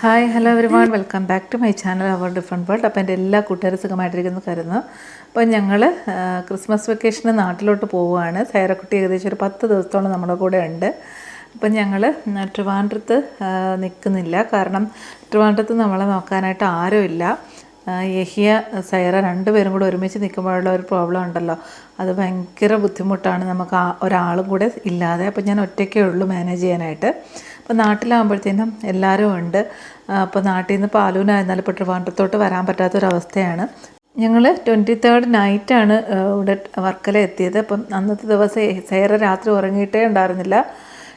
Hi hello everyone welcome back to my channel our different world അപ്പോൾ എന്റെ എല്ലാ കൂട്ടുകാരും സുഖമായിട്ടിരിക്കുന്നു കരുതുന്നു. അപ്പോൾ ഞങ്ങൾ ക്രിസ്മസ് വെക്കേഷന് നാട്ടിലോട്ട് പോവുകയാണ്. സൈറക്കുട്ടി ഏകദേശം ഒരു പത്ത് ദിവസത്തോളം നമ്മുടെ കൂടെ ഉണ്ട്. അപ്പം ഞങ്ങൾ ട്രിവാൻഡ്രത്ത് നിൽക്കുന്നില്ല. കാരണം ട്രിവാൻഡ്രത്ത് നമ്മളെ നോക്കാനായിട്ട് ആരും ആ, യഹിയ സൈറ രണ്ടുപേരും കൂടെ ഒരുമിച്ച് നിൽക്കുമ്പോഴുള്ള ഒരു പ്രോബ്ലം ഉണ്ടല്ലോ. അത് ഭയങ്കര ബുദ്ധിമുട്ടാണ്. നമുക്ക് ആ ഒരാളും കൂടെ ഇല്ലാതെ. അപ്പോൾ ഞാൻ ഒറ്റയ്ക്കേ ഉള്ളൂ മാനേജ് ചെയ്യാനായിട്ട്. അപ്പോൾ നാട്ടിലാകുമ്പോഴത്തേനും എല്ലാവരും ഉണ്ട്. അപ്പോൾ നാട്ടിൽ നിന്ന് പാലൂനായിരുന്നാലും ഇപ്പോൾ ട്രിവാൻഡ്രത്തോട്ട് വരാൻ പറ്റാത്തൊരവസ്ഥയാണ്. ഞങ്ങൾ ട്വന്റി തേർഡ് നൈറ്റാണ് ഇവിടെ വർക്കല എത്തിയത്. അപ്പം അന്നത്തെ ദിവസം സൈറ രാത്രി ഉറങ്ങിയിട്ടേ ഉണ്ടായിരുന്നില്ല.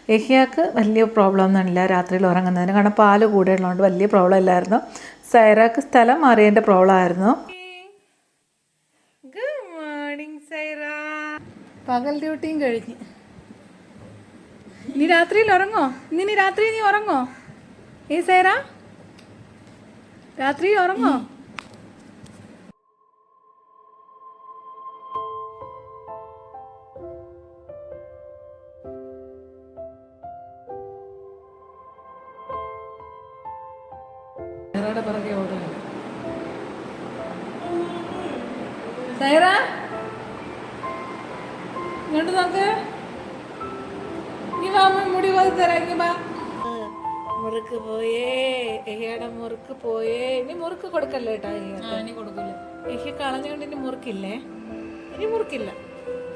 യഹിയാക്ക് വലിയ പ്രോബ്ലം ഒന്നുമില്ല രാത്രിയിൽ ഉറങ്ങുന്നതിന്. കാരണം പാൽ കൂടെ ഉള്ളതുകൊണ്ട് വലിയ പ്രോബ്ലം ഇല്ലായിരുന്നു. സൈറാക്ക് സ്ഥലം മാറിയതിന്റെ പ്രോബ്ലം ആയിരുന്നു ഗുഡ് മോർണിംഗ് സൈറ. പകൽ ഡ്യൂട്ടിയും കഴിഞ്ഞ്. നീ രാത്രിയിൽ ഉറങ്ങോ? ഇന്ന് നീ രാത്രി നീ ഉറങ്ങോ? ഏ സൈറ? രാത്രി ഉറങ്ങോ? സൈറയുടെ പിറകെ ഓടുന്നു. സൈറ? ഇങ്ങോട്ട് നോക്ക്. നീ വാ മുടി പോയി തരാം വാ. മുറുക്ക് പോയേ എഹിയുടെ മുറുക്ക് പോയേ. ഇനി മുറുക്ക് കൊടുക്കല്ലേ കേട്ടാ ഇനി കൊടുക്കില്ല എഹി കളഞ്ഞുകൊണ്ട് ഇനി മുറുക്കില്ലേ? ഇനി മുറുക്കില്ല.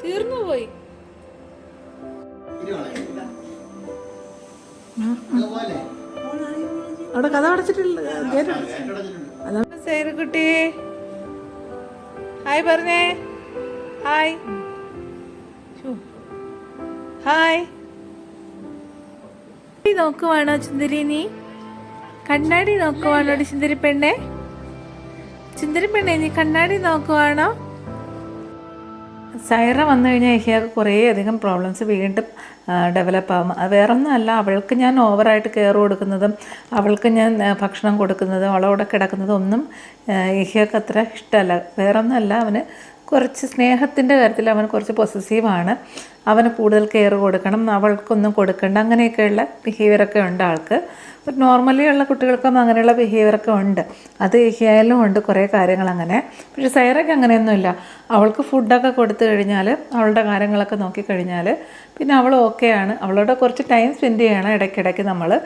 തീർന്നു പോയി. അവിടെ കഥ അടച്ചിട്ടില്ല സേരുകുട്ടി ഹായ് പറഞ്ഞേ. ഹായ്. ഹായ്. നോക്കുവാണോ ചുന്ദരി നീ? കണ്ണാടി നോക്കുവാണോ ചുന്ദരി പെണ്ണേ ചുന്ദരി പെണ്ണേ നീ കണ്ണാടി നോക്കുവാണോ? സൈറ വന്നു കഴിഞ്ഞാൽ ഏഹിയാക്ക് കുറേ അധികം പ്രോബ്ലംസ് വീണ്ടും ഡെവലപ്പ് ആകും വേറെ അവൾക്ക് ഞാൻ ഓവറായിട്ട് കെയർ കൊടുക്കുന്നതും അവൾക്ക് ഞാൻ ഭക്ഷണം കൊടുക്കുന്നതും അവളോടെ കിടക്കുന്നതും ഒന്നും ഏഹിയാക്ക് അത്ര ഇഷ്ടമല്ല. വേറെ ഒന്നുമല്ല അവന് കുറച്ച് സ്നേഹത്തിന്റെ കാര്യത്തിൽ അവൻ കുറച്ച് പൊസസീവാണ് അവന് കൂടുതൽ കെയർ കൊടുക്കണം അവൾക്കൊന്നും കൊടുക്കണ്ട അങ്ങനെയൊക്കെയുള്ള ബിഹേവിയറൊക്കെ ഉണ്ട് ആൾക്ക്. നോർമലി ഉള്ള കുട്ടികൾക്കും അങ്ങനെയുള്ള ബിഹേവിയറൊക്കെ ഉണ്ട്. അത് ഏഹിയായാലും ഉണ്ട് കുറേ കാര്യങ്ങൾ അങ്ങനെ. പക്ഷേ സൈറയ്ക്ക് അങ്ങനെയൊന്നുമില്ല. അവൾക്ക് ഫുഡൊക്കെ കൊടുത്തു കഴിഞ്ഞാൽ അവളുടെ കാര്യങ്ങളൊക്കെ നോക്കിക്കഴിഞ്ഞാൽ പിന്നെ അവൾ ഓക്കെയാണ് അവളോട് കുറച്ച് ടൈം സ്പെൻഡ് ചെയ്യണം ഇടയ്ക്കിടയ്ക്ക് നമ്മൾ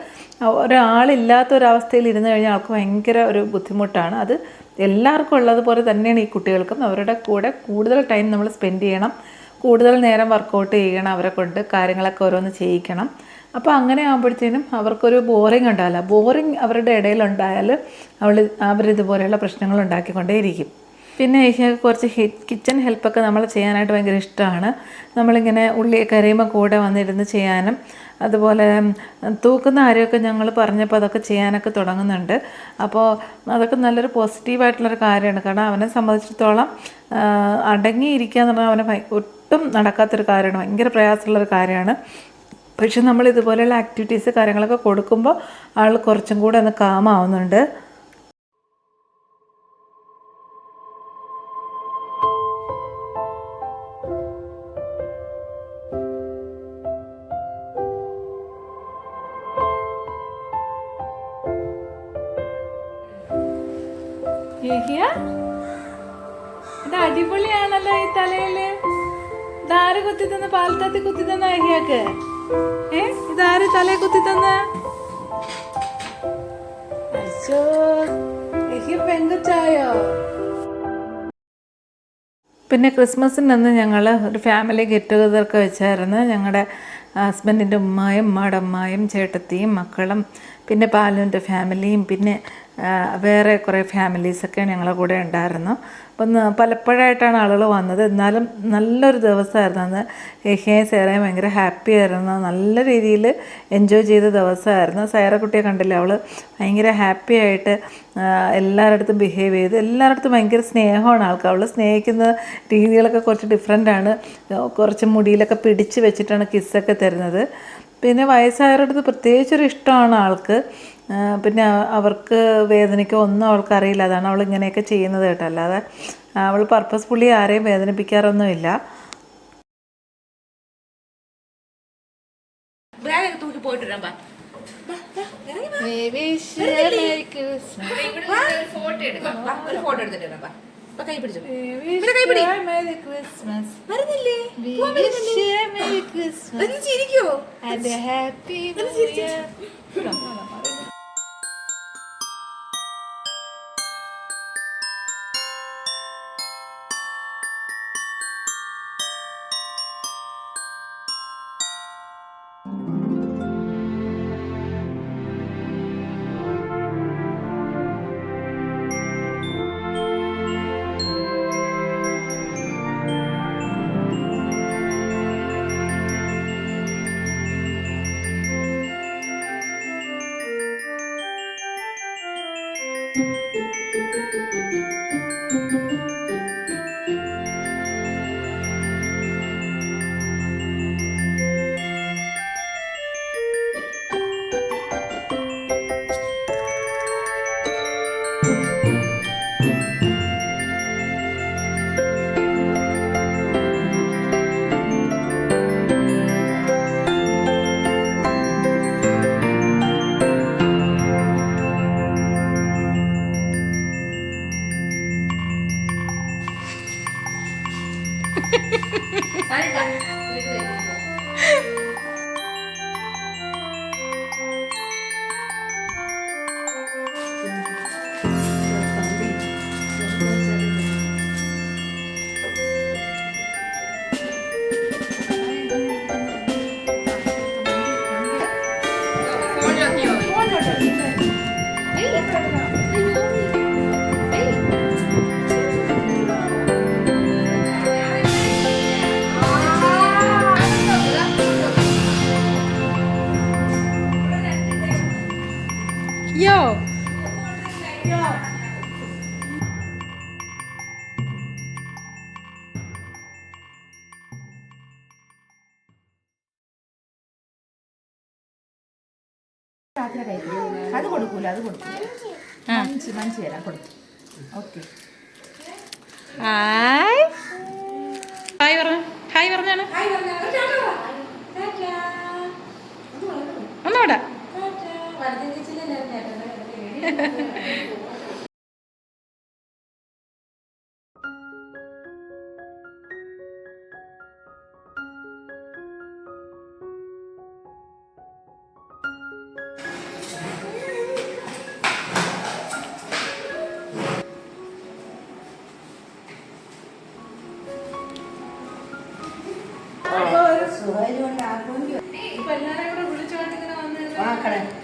ഒരാളില്ലാത്ത ഒരവസ്ഥയിൽ ഇരുന്ന് കഴിഞ്ഞാൽ അവൾക്ക് ഭയങ്കര ഒരു ബുദ്ധിമുട്ടാണ്. അത് എല്ലാവർക്കും ഉള്ളതുപോലെ തന്നെയാണ് ഈ കുട്ടികൾക്കും. അവരുടെ കൂടെ കൂടുതൽ ടൈം നമ്മൾ സ്പെൻഡ് ചെയ്യണം. കൂടുതൽ നേരം വർക്കൗട്ട് ചെയ്യണം അവരെ കൊണ്ട്. കാര്യങ്ങളൊക്കെ ഓരോന്ന് ചെയ്യിക്കണം. അപ്പോൾ അങ്ങനെ ആകുമ്പോഴത്തേനും അവർക്കൊരു ബോറിങ് ഉണ്ടാവില്ല. ബോറിങ് അവരുടെ ഇടയിലുണ്ടായാൽ അവൾ അവരിതുപോലെയുള്ള പ്രശ്നങ്ങൾ ഉണ്ടാക്കിക്കൊണ്ടേയിരിക്കും. പിന്നെ ഏഷ്യക്ക് കുറച്ച് കിച്ചൺ ഹെൽപ്പൊക്കെ നമ്മൾ ചെയ്യാനായിട്ട് ഭയങ്കര ഇഷ്ടമാണ്. നമ്മളിങ്ങനെ ഉള്ളി കരയുമ്പോൾ കൂടെ വന്നിരുന്ന് ചെയ്യാനും അതുപോലെ തൂക്കുന്ന കാര്യമൊക്കെ ഞങ്ങൾ പറഞ്ഞപ്പോൾ അതൊക്കെ ചെയ്യാനൊക്കെ തുടങ്ങുന്നുണ്ട്. അപ്പോൾ അതൊക്കെ നല്ലൊരു പോസിറ്റീവായിട്ടുള്ളൊരു കാര്യമാണ്. കാരണം അവനെ സംബന്ധിച്ചിടത്തോളം അടങ്ങിയിരിക്കുക എന്ന് പറഞ്ഞാൽ അവന് ഒട്ടും നടക്കാത്തൊരു കാര്യമാണ്. ഭയങ്കര പ്രയാസമുള്ളൊരു കാര്യമാണ്. പക്ഷെ നമ്മൾ ഇതുപോലെയുള്ള ആക്ടിവിറ്റീസ് കാര്യങ്ങളൊക്കെ കൊടുക്കുമ്പോൾ ആൾ കുറച്ചും കൂടെ ഒന്ന് കാമാവുന്നുണ്ട് അടിപൊളിയാണല്ലോ ഈ തലയിൽ. ദാറ് കുത്തി തന്ന പാൽത്താത്തി കുത്തി തന്ന ഏഹിയാക്ക് ഇതാര് തലയെ കുത്തി തന്ന? പെങ്കുച്ചായോ? പിന്നെ ക്രിസ്മസിനന്ന് ഞങ്ങൾ ഒരു ഫാമിലി ഗെറ്റ് ടുഗതറൊക്കെ വെച്ചായിരുന്നു. ഞങ്ങളുടെ ഹസ്ബൻഡിന്റെ ഉമ്മായും അമ്മായും ചേട്ടത്തിയും മക്കളും പിന്നെ പാലുവിന്റെ ഫാമിലിയും പിന്നെ വേറെ കുറേ ഫാമിലീസൊക്കെ ഞങ്ങളുടെ കൂടെ ഉണ്ടായിരുന്നു. അപ്പം പലപ്പോഴായിട്ടാണ് ആളുകൾ വന്നത്. എന്നാലും നല്ലൊരു ദിവസമായിരുന്നു. അന്ന് ഏഹ്യയും സേറയും ഭയങ്കര ഹാപ്പി ആയിരുന്നു. നല്ല രീതിയിൽ എൻജോയ് ചെയ്ത ദിവസമായിരുന്നു. സൈറക്കുട്ടിയെ കണ്ടില്ല? അവൾ ഭയങ്കര ഹാപ്പി ആയിട്ട് എല്ലാവരുടെ അടുത്തും ബിഹേവ് ചെയ്ത് എല്ലാവരുടെ അടുത്തും ഭയങ്കര സ്നേഹമാണ് ആൾക്ക്. അവൾ സ്നേഹിക്കുന്ന രീതികളൊക്കെ കുറച്ച് ഡിഫറെന്റ് ആണ്. കുറച്ച് മുടിയിലൊക്കെ പിടിച്ച് വെച്ചിട്ടാണ് കിസ്സൊക്കെ തരുന്നത്. പിന്നെ വയസ്സായവരുടെ അടുത്ത് പ്രത്യേകിച്ചൊരു ഇഷ്ടമാണ് ആൾക്ക്. പിന്നെ അവർക്ക് വേദനിക്കോ ഒന്നും അവൾക്ക് അറിയില്ല. അതാണ് അവൾ ഇങ്ങനെയൊക്കെ ചെയ്യുന്നത് കേട്ടോ. അല്ലാതെ അവൾ പർപ്പസ് പുള്ളി ആരെയും വേദനിപ്പിക്കാറൊന്നുമില്ല. പോയിട്ട് വരാൻ പാ. ഫോട്ടോ എടുക്കാം ഒരു ഫോട്ടോ എടുത്തിട്ട് വരാം, കൈ പിടിച്ചോ കൈ പിടി. Christmas. വരുന്നില്ലേ We പോവാൻ അത് കൊടുക്കൂല അത് കൊടുക്കൂല. മഞ്ച് മഞ്ച് തരാം കൊടുത്തു ഓക്കെ. ഹായ്. ഹായ് പറഞ്ഞു. ഹായ് പറഞ്ഞാണ്. ഒന്നുകൂടെ.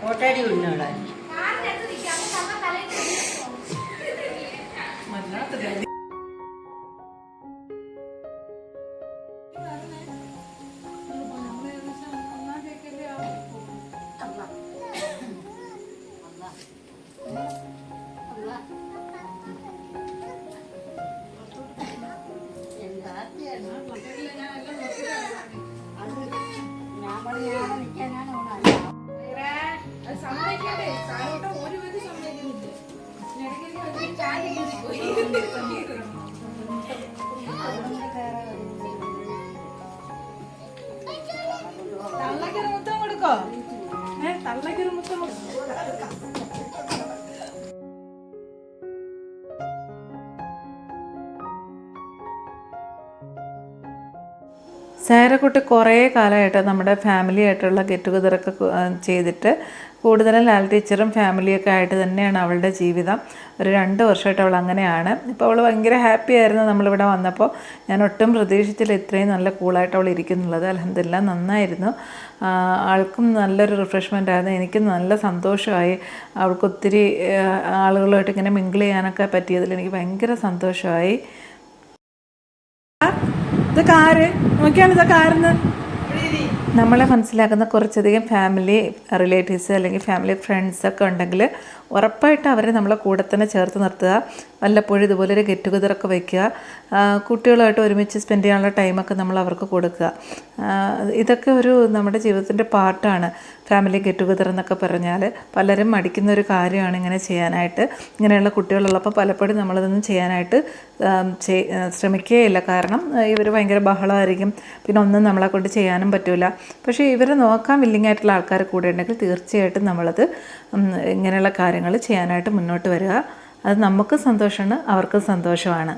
കോട്ടടി അടി തള്ളക്കൊരു സാരക്കുട്ടി കുറേ കാലമായിട്ട് നമ്മുടെ ഫാമിലി ആയിട്ടുള്ള ഗെറ്റ് ടുഗദറൊക്കെ കു- ചെയ്തിട്ട് കൂടുതലും ലാൽ ടീച്ചറും ഫാമിലിയൊക്കെ ആയിട്ട് തന്നെയാണ് അവളുടെ ജീവിതം. ഒരു രണ്ട് വർഷമായിട്ട് അവൾ അങ്ങനെയാണ്. ഇപ്പോൾ അവൾ ഭയങ്കര ഹാപ്പി ആയിരുന്നു നമ്മളിവിടെ വന്നപ്പോൾ ഞാൻ ഒട്ടും പ്രതീക്ഷിച്ചില്ല ഇത്രയും നല്ല കൂളായിട്ട് അവൾ ഇരിക്കുന്നുള്ളത്. അലഹമില്ല നന്നായിരുന്നു. ആൾക്കും നല്ലൊരു റിഫ്രഷ്മെന്റ് ആയിരുന്നു. എനിക്കും നല്ല സന്തോഷമായി. അവൾക്ക് ഒത്തിരി ആളുകളുമായിട്ട് ഇങ്ങനെ മിങ്കിൾ ചെയ്യാനൊക്കെ പറ്റിയതിൽ എനിക്ക് ഭയങ്കര സന്തോഷമായി. ഇത് കാര് നോക്കിയാണ് ഇത് കാരെന്ന് നമ്മളെ മനസ്സിലാക്കുന്ന കുറച്ചധികം ഫാമിലി റിലേറ്റീവ്സ് അല്ലെങ്കിൽ ഫാമിലി ഫ്രണ്ട്സ് ഒക്കെ ഉണ്ടെങ്കിൽ ഉറപ്പായിട്ട് അവരെ നമ്മളെ കൂടെ തന്നെ ചേർത്ത് നിർത്തുക. വല്ലപ്പോഴും ഇതുപോലെ ഒരു ഗെറ്റ് ടുഗതറൊക്കെ വയ്ക്കുക കുട്ടികളുമായിട്ട് ഒരുമിച്ച് സ്പെൻഡ് ചെയ്യാനുള്ള ടൈമൊക്കെ നമ്മൾ അവർക്ക് കൊടുക്കുക. ഇതൊക്കെ ഒരു നമ്മുടെ ജീവിതത്തിന്റെ പാർട്ടാണ് ഫാമിലി ഗെറ്റ് ടുഗദർ എന്നൊക്കെ പറഞ്ഞാൽ പലരും മടിക്കുന്ന ഒരു കാര്യമാണ് ഇങ്ങനെ ചെയ്യാനായിട്ട്. ഇങ്ങനെയുള്ള കുട്ടികളുള്ളപ്പോൾ പലപ്പോഴും നമ്മളിതൊന്നും ചെയ്യാനായിട്ട് ശ്രമിക്കുകയില്ല കാരണം ഇവർ ഭയങ്കര ബഹളമായിരിക്കും പിന്നെ ഒന്നും നമ്മളെ കൊണ്ട് ചെയ്യാനും പറ്റില്ല പക്ഷേ ഇവരെ നോക്കാൻ വില്ലിംഗ് ആയിട്ടുള്ള ആൾക്കാർ കൂടെ ഉണ്ടെങ്കിൽ തീർച്ചയായിട്ടും നമ്മളത് ഇങ്ങനെയുള്ള കാര്യങ്ങൾ ചെയ്യാനായിട്ട് മുന്നോട്ട് വരിക. അത് നമുക്കും സന്തോഷമാണ് അവർക്കും സന്തോഷമാണ്.